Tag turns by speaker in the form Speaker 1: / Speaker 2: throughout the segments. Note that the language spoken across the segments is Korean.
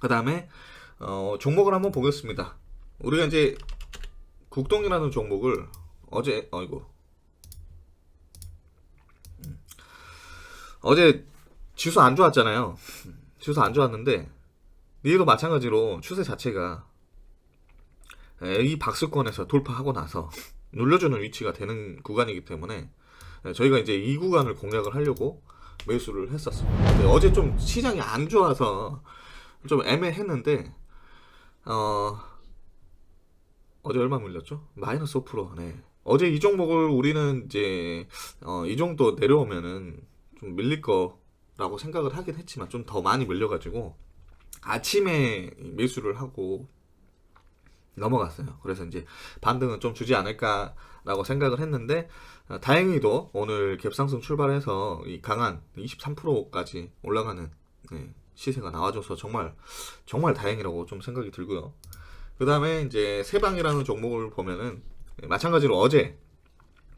Speaker 1: 그 다음에 어, 종목을 한번 보겠습니다. 우리가 이제 국동이라는 종목을 어제 어이고 음. 어제 지수 안 좋았잖아요. 지수 안 좋았는데 니도 마찬가지로 추세 자체가 에, 이 박스권에서 돌파하고 나서 눌려주는 위치가 되는 구간이기 때문에 에, 저희가 이제 이 구간을 공략을 하려고 매수를 했었습니다. 어제 좀 시장이 안 좋아서 좀 애매했는데 어 어제 얼마 물렸죠? 마이너스 5%. 네. 어제 이 종목을 우리는 이제 어, 이 정도 내려오면은 좀 밀릴 거라고 생각을 하긴 했지만 좀 더 많이 밀려가지고 아침에 매수를 하고 넘어갔어요. 그래서 이제 반등은 좀 주지 않을까라고 생각을 했는데 어, 다행히도 오늘 갭상승 출발해서 이 강한 23%까지 올라가는 네, 시세가 나와줘서 정말 정말 다행이라고 좀 생각이 들고요. 그 다음에 이제 세방이라는 종목을 보면은 네, 마찬가지로 어제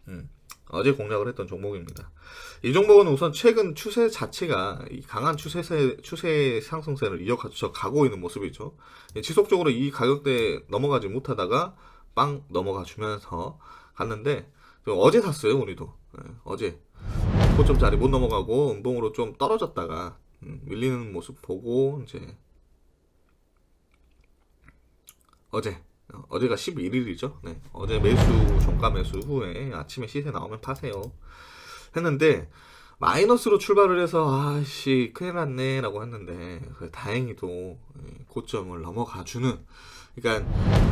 Speaker 1: 음, 어제 공략을 했던 종목입니다. 이 종목은 우선 최근 추세 자체가 이 강한 추세세, 추세 상승세를 이어가서 가고 있는 모습이죠. 예, 지속적으로 이 가격대에 넘어가지 못하다가 빵 넘어가 주면서 갔는데 저 어제 샀어요 우리도 예, 어제 고점짜리 못 넘어가고 음봉으로 좀 떨어졌다가 음, 밀리는 모습 보고 이제 어제 어, 어제가 11일이죠. 네. 어제 매수 종가 매수 후에 아침에 시세 나오면 파세요. 했는데 마이너스로 출발을 해서 아씨 큰일 났네라고 했는데 다행히도 예, 고점을 넘어가 주는 그러니까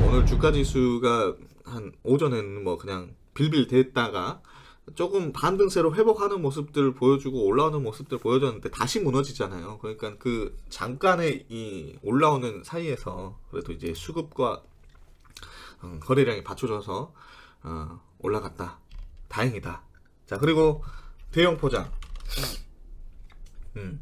Speaker 1: 오늘 주가 지수가 한 오전에는 뭐 그냥 빌빌 됐다가 조금 반등세로 회복하는 모습들 보여주고 올라오는 모습들 보여줬는데 다시 무너지잖아요. 그러니까 그 잠깐의 이 올라오는 사이에서 그래도 이제 수급과 음, 거래량이 받쳐져서 어, 올라갔다. 다행이다. 자 그리고 대형 포장. 음.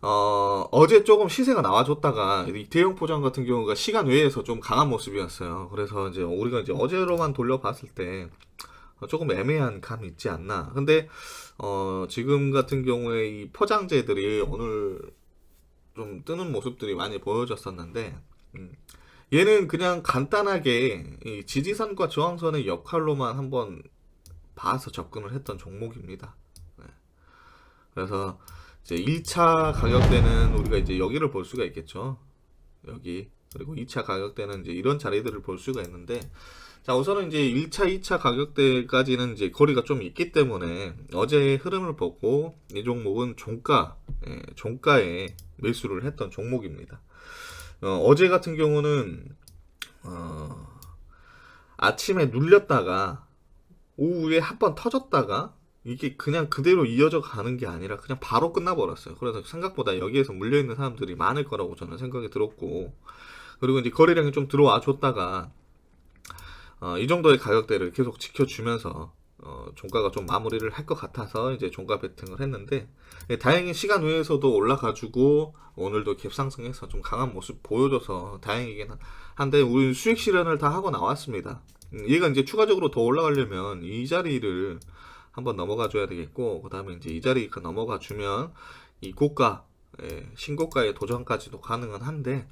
Speaker 1: 어, 어제 조금 시세가 나와줬다가 이 대형 포장 같은 경우가 시간 외에서 좀 강한 모습이었어요. 그래서 이제 우리가 이제 어제로만 돌려봤을 때 어, 조금 애매한 감이 있지 않나. 근데 어, 지금 같은 경우에 이 포장재들이 오늘 좀 뜨는 모습들이 많이 보여졌었는데 음, 얘는 그냥 간단하게 이 지지선과 저항선의 역할로만 한번 봐서 접근을 했던 종목입니다. 네. 그래서 이제 1차 가격대는 우리가 이제 여기를 볼 수가 있겠죠. 여기. 그리고 2차 가격대는 이제 이런 자리들을 볼 수가 있는데 자, 우선은 이제 1차, 2차 가격대까지는 이제 거리가 좀 있기 때문에 어제의 흐름을 보고 이 종목은 종가, 예, 종가에 매수를 했던 종목입니다. 어, 제 같은 경우는 어, 아침에 눌렸다가 오후에 한 번 터졌다가 이게 그냥 그대로 이어져 가는 게 아니라 그냥 바로 끝나버렸어요. 그래서 생각보다 여기에서 물려있는 사람들이 많을 거라고 저는 생각이 들었고 그리고 이제 거래량이 좀 들어와 줬다가 어, 이 정도의 가격대를 계속 지켜주면서 어, 종가가 좀 마무리를 할 것 같아서 이제 종가 베팅을 했는데 예, 다행히 시간 외에서도 올라가지고 오늘도 갭상승해서 좀 강한 모습 보여줘서 다행이긴 한- 한데 우리 수익 실현을 다 하고 나왔습니다. 음, 얘가 이제 추가적으로 더 올라가려면 이 자리를 한번 넘어가 줘야 되겠고 그 다음에 이제 이 자리 그 넘어가 주면 이 고가 예, 신고가의 도전까지도 가능은 한데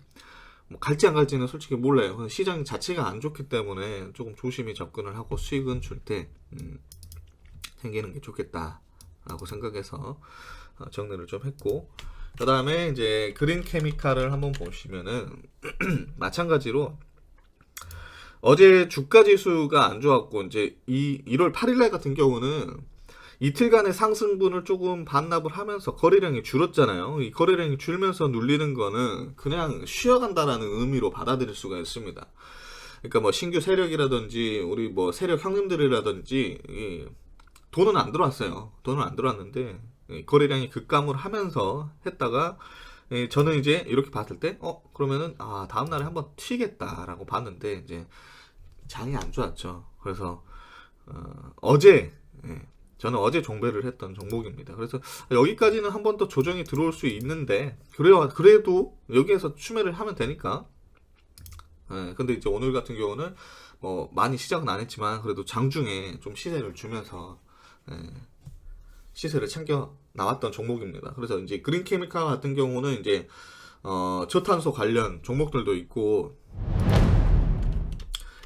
Speaker 1: 뭐 갈지 안 갈지는 솔직히 몰라요. 시장 자체가 안 좋기 때문에 조금 조심히 접근을 하고 수익은 줄때 음, 생기는 게 좋겠다라고 생각해서 어, 정리를 좀 했고 그 다음에 이제 그린 케미칼을 한번 보시면은 마찬가지로 어제 주가 지수가 안 좋았고 이제 이 1월 8일 날 같은 경우는 이틀간의 상승분을 조금 반납을 하면서 거래량이 줄었잖아요. 이 거래량이 줄면서 눌리는 거는 그냥 쉬어간다라는 의미로 받아들일 수가 있습니다. 그러니까 뭐 신규 세력이라든지 우리 뭐 세력 형님들이라든지 이 돈은 안 들어왔어요. 돈은 안 들어왔는데 이 거래량이 급감을 하면서 했다가 예, 저는 이제 이렇게 봤을 때, 어, 그러면은, 아, 다음 날에 한번 튀겠다라고 봤는데, 이제, 장이 안 좋았죠. 그래서, 어, 어제, 예, 저는 어제 종배를 했던 종목입니다. 그래서 여기까지는 한 번 더 조정이 들어올 수 있는데, 그래요, 그래도 여기에서 추매를 하면 되니까. 예, 근데 이제 오늘 같은 경우는, 뭐, 많이 시작은 안 했지만, 그래도 장중에 좀 시세를 주면서, 예, 시세를 챙겨 나왔던 종목입니다. 그래서 이제 그린 케미칼 같은 경우는 이제 어, 저탄소 관련 종목들도 있고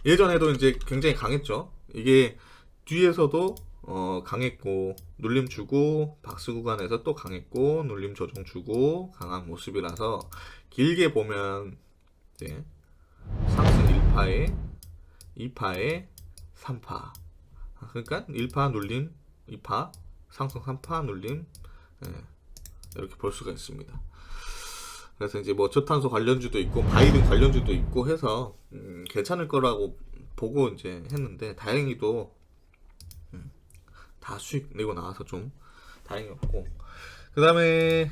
Speaker 1: 예전에도 이제 굉장히 강했죠. 이게 뒤에서도 어, 강했고 눌림 주고 박스 구간에서 또 강했고 눌림 조정 주고 강한 모습이라서 길게 보면 이제 상승 1파에 2파에 3파 그러니까 1파 눌림 2파 상승 3파 눌림 예, 이렇게 볼 수가 있습니다. 그래서 이제 뭐 저탄소 관련주도 있고 바이든 관련주도 있고 해서 음, 괜찮을 거라고 보고 이제 했는데 다행히도 음, 다 수익 내고 나와서 좀 다행이었고 그 다음에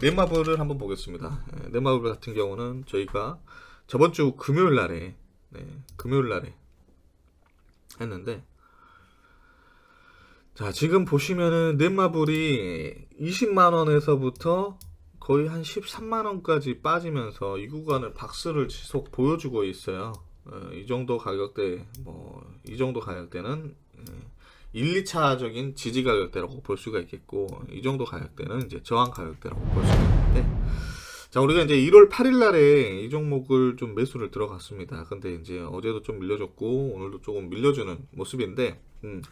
Speaker 1: 넷마블을 한번 보겠습니다. 예, 넷마블 같은 경우는 저희가 저번 주 금요일 날에 네, 금요일 날에 했는데 자 지금 보시면은 넷마블이 20만 원에서부터 거의 한 13만 원까지 빠지면서 이 구간을 박스를 지속 보여주고 있어요. 어, 이 정도 가격대 뭐 이 정도 가격대는 예, 1, 2차적인 지지 가격대라고 볼 수가 있겠고 이 정도 가격대는 이제 저항 가격대라고 볼 수가 있는데 자 우리가 이제 1월 8일 날에 이 종목을 좀 매수를 들어갔습니다. 근데 이제 어제도 좀 밀려줬고 오늘도 조금 밀려주는 모습인데 음,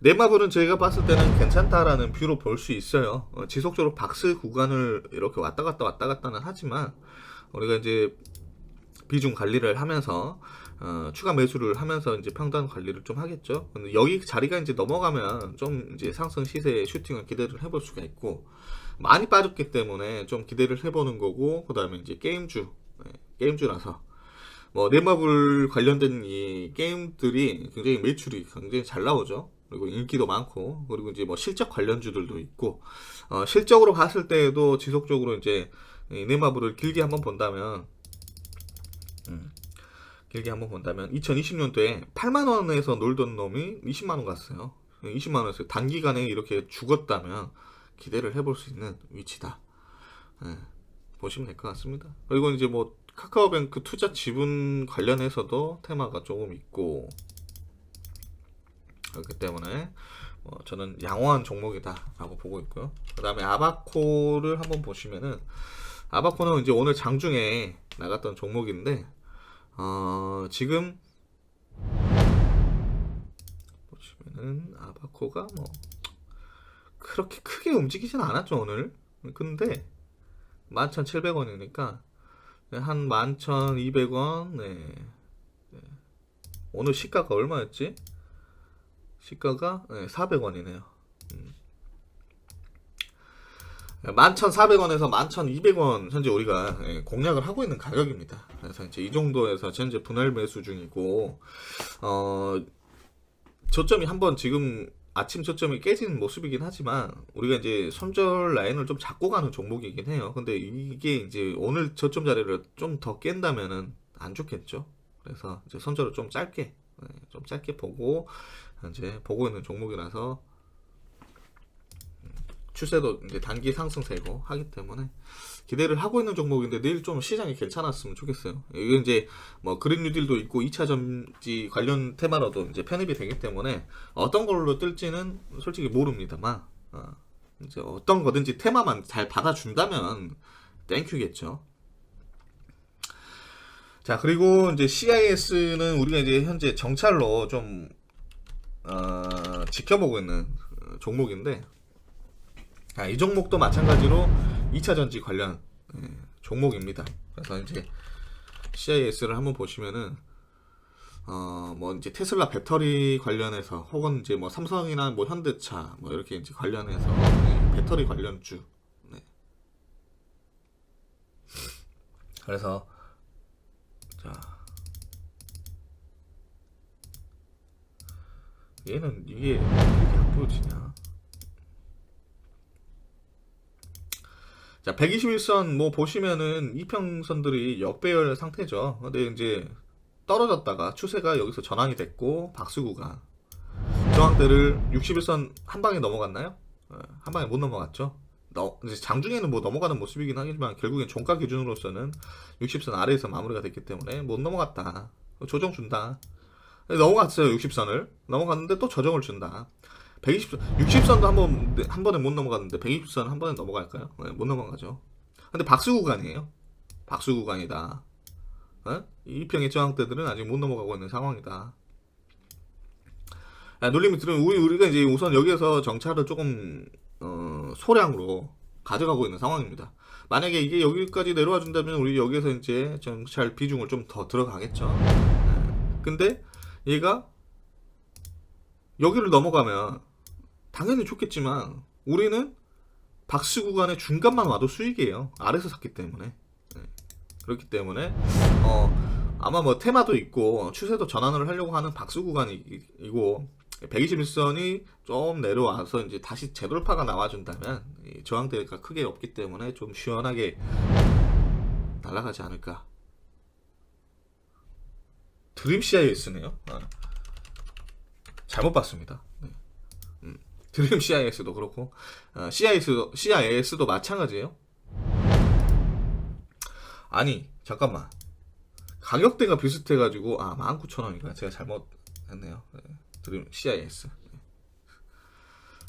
Speaker 1: 네마블은 저희가 봤을 때는 괜찮다라는 뷰로 볼 수 있어요. 어, 지속적으로 박스 구간을 이렇게 왔다 갔다 왔다 갔다는 하지만 우리가 이제 비중 관리를 하면서 어, 추가 매수를 하면서 이제 평단 관리를 좀 하겠죠. 근데 여기 자리가 이제 넘어가면 좀 이제 상승 시세의 슈팅을 기대를 해볼 수가 있고 많이 빠졌기 때문에 좀 기대를 해보는 거고 그 다음에 이제 게임주 네, 게임주라서 뭐 넷마블 관련된 이 게임들이 굉장히 매출이 굉장히 잘 나오죠. 그리고 인기도 많고 그리고 이제 뭐 실적 관련주들도 있고 어, 실적으로 봤을 때에도 지속적으로 이제 이 넷마블을 길게 한번 본다면 음, 길게 한번 본다면 2020년도에 8만 원에서 놀던 놈이 20만 원 갔어요. 20만 원에서 단기간에 이렇게 죽었다면 기대를 해볼 수 있는 위치다. 예, 보시면 될 것 같습니다. 그리고 이제 뭐 카카오뱅크 투자 지분 관련해서도 테마가 조금 있고 그렇기 때문에 뭐 저는 양호한 종목이다라고 보고 있고요. 그 다음에 아바코를 한번 보시면은 아바코는 이제 오늘 장중에 나갔던 종목인데 어, 지금 보시면은 아바코가 뭐 그렇게 크게 움직이진 않았죠 오늘. 근데 11,700원이니까 한 11,200원. 네. 네. 오늘 시가가 얼마였지? 시가가 네, 400원이네요. 음. 11,400원에서 11,200원 현재 우리가 예, 공략을 하고 있는 가격입니다. 그래서 이제 이 정도에서 현재 분할 매수 중이고 어 저점이 한번 지금 아침 저점이 깨지는 모습이긴 하지만 우리가 이제 손절 라인을 좀 잡고 가는 종목이긴 해요. 근데 이게 이제 오늘 저점 자리를 좀 더 깬다면은 안 좋겠죠. 그래서 이제 손절을 좀 짧게 예, 좀 짧게 보고 이제 보고 있는 종목이라서 추세도 이제 단기 상승세고 하기 때문에 기대를 하고 있는 종목인데 내일 좀 시장이 괜찮았으면 좋겠어요. 이게 이제 뭐 그린 뉴딜도 있고 2차 전지 관련 테마로도 이제 편입이 되기 때문에 어떤 걸로 뜰지는 솔직히 모릅니다만 어, 이제 어떤 거든지 테마만 잘 받아준다면 땡큐겠죠. 자 그리고 이제 CIS는 우리가 이제 현재 정찰로 좀 어, 지켜보고 있는 어, 종목인데 아, 이 종목도 마찬가지로 2차 전지 관련 예, 종목입니다. 그래서 이제 CIS를 한번 보시면은 어 뭐 이제 테슬라 배터리 관련해서 혹은 이제 뭐 삼성이나 뭐 현대차 뭐 이렇게 이제 관련해서 예, 배터리 관련주 네. 그래서 자 얘는 이게 이게 안 보여지냐 자, 121선 뭐 보시면은 이평선들이 역배열 상태죠. 근데 이제 떨어졌다가 추세가 여기서 전환이 됐고 박수 구간 저항대를 61선 한 방에 넘어갔나요? 어, 한 방에 못 넘어갔죠. 너, 이제 장중에는 뭐 넘어가는 모습이긴 하지만 결국엔 종가 기준으로서는 60선 아래에서 마무리가 됐기 때문에 못 넘어갔다. 조정 준다. 넘어갔어요 60선을 넘어갔는데 또 조정을 준다. 120선, 60선도 한 번, 한 번에 못 넘어갔는데 120선 한 번에 넘어갈까요? 네, 못 넘어가죠. 근데 박수 구간이에요. 박수 구간이다. 어? 이평의 저항대들은 아직 못 넘어가고 있는 상황이다. 야, 놀림이 들으면 우리 우리가 이제 우선 여기에서 정찰을 조금 어, 소량으로 가져가고 있는 상황입니다. 만약에 이게 여기까지 내려와 준다면 우리 여기에서 이제 정찰 비중을 좀 더 들어가겠죠. 예. 근데 얘가 여기를 넘어가면 당연히 좋겠지만 우리는 박스 구간의 중간만 와도 수익이에요. 아래서 샀기 때문에. 예. 그렇기 때문에 어 아마 뭐 테마도 있고 추세도 전환을 하려고 하는 박스 구간이고 121선이 좀 내려와서 이제 다시 재돌파가 나와준다면 이 저항대가 크게 없기 때문에 좀 시원하게 날아가지 않을까. 드림 CIS네요. 아. 잘못 봤습니다. 드림 CIS도 그렇고 어, CIS도 CIS도 마찬가지예요. 아니 잠깐만 가격대가 비슷해가지고 아 19,000원인가 제가 잘못했네요. 네. 드림 CIS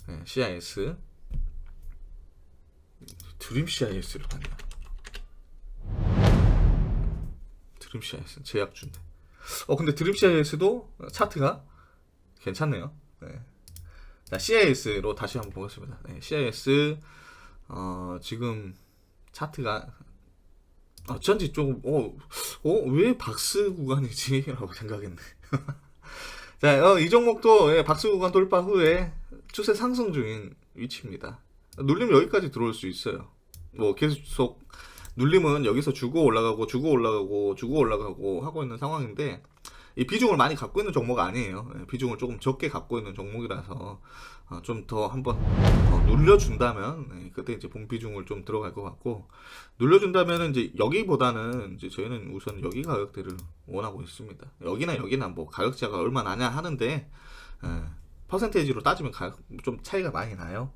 Speaker 1: 네, CIS 드림 CIS를 봤네요. 드림 CIS 제약주인데. 어 근데 드림 CIS도 차트가 괜찮네요. 네. 자 CIS로 다시 한번 보겠습니다. 네, CIS 어 지금 차트가 어쩐지 조금 어어왜 박스 구간이지라고 생각했네. 자, 어, 이 종목도 예, 박스 구간 돌파 후에 추세 상승 중인 위치입니다. 눌리면 여기까지 들어올 수 있어요. 뭐 계속 눌림은 여기서 주고 올라가고 주고 올라가고 주고 올라가고 하고 있는 상황인데 이 비중을 많이 갖고 있는 종목 아니에요. 예, 비중을 조금 적게 갖고 있는 종목이라서 어, 좀더 한번 더 눌려준다면 예, 그때 이제 본 비중을 좀 들어갈 것 같고 눌려준다면은 이제 여기보다는 이제 저희는 우선 여기 가격대를 원하고 있습니다. 여기나 여기나 뭐 가격차가 얼마 나냐 하는데 예, 퍼센테이지로 따지면 가격 좀 차이가 많이 나요.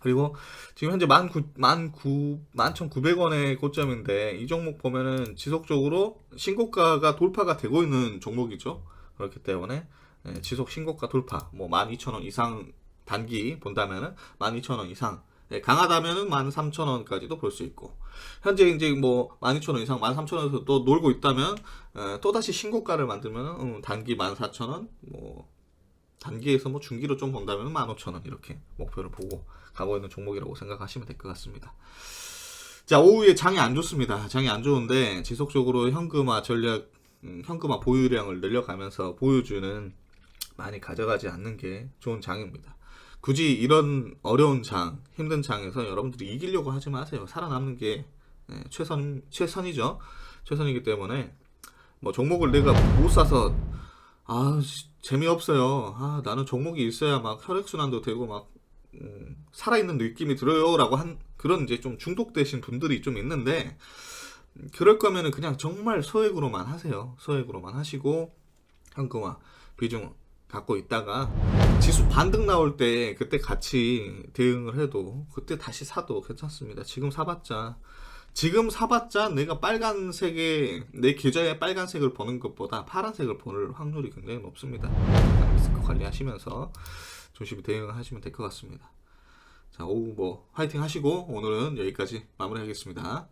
Speaker 1: 그리고 지금 현재 만 구, 만 구, 만 천구백 원의 고점인데 이 종목 보면은 지속적으로 신고가가 돌파가 되고 있는 종목이죠. 그렇기 때문에 예, 지속 신고가 돌파, 뭐만 이천 원 이상 단기 본다면은 만 이천 원 이상 예, 강하다면은 만 삼천 원까지도 볼 수 있고 현재 이제 뭐만 이천 원 이상 만 삼천 원에서 또 놀고 있다면 또 다시 신고가를 만들면은 음, 단기 만 사천 원, 뭐 단기에서 뭐 중기로 좀 본다면 15,000원 이렇게 목표를 보고 가고 있는 종목이라고 생각하시면 될 것 같습니다. 자, 오후에 장이 안 좋습니다. 장이 안 좋은데 지속적으로 현금화 전략, 음, 현금화 보유량을 늘려가면서 보유주는 많이 가져가지 않는 게 좋은 장입니다. 굳이 이런 어려운 장, 힘든 장에서 여러분들이 이기려고 하지 마세요. 살아남는 게 예, 최선, 최선이죠. 최선이기 때문에 뭐 종목을 내가 못 사서 아 씨, 재미없어요. 아 나는 종목이 있어야 막 혈액순환도 되고 막 음, 살아있는 느낌이 들어요라고 한 그런 이제 좀 중독되신 분들이 좀 있는데 음, 그럴 거면은 그냥 정말 소액으로만 하세요. 소액으로만 하시고 현금화 비중 갖고 있다가 지수 반등 나올 때 그때 같이 대응을 해도 그때 다시 사도 괜찮습니다. 지금 사봤자 지금 사봤자 내가 빨간색에 내 계좌에 빨간색을 보는 것보다 파란색을 보는 확률이 굉장히 높습니다. 리스크 관리하시면서 조심히 대응을 하시면 될 것 같습니다. 자 오후 뭐 화이팅 하시고 오늘은 여기까지 마무리하겠습니다.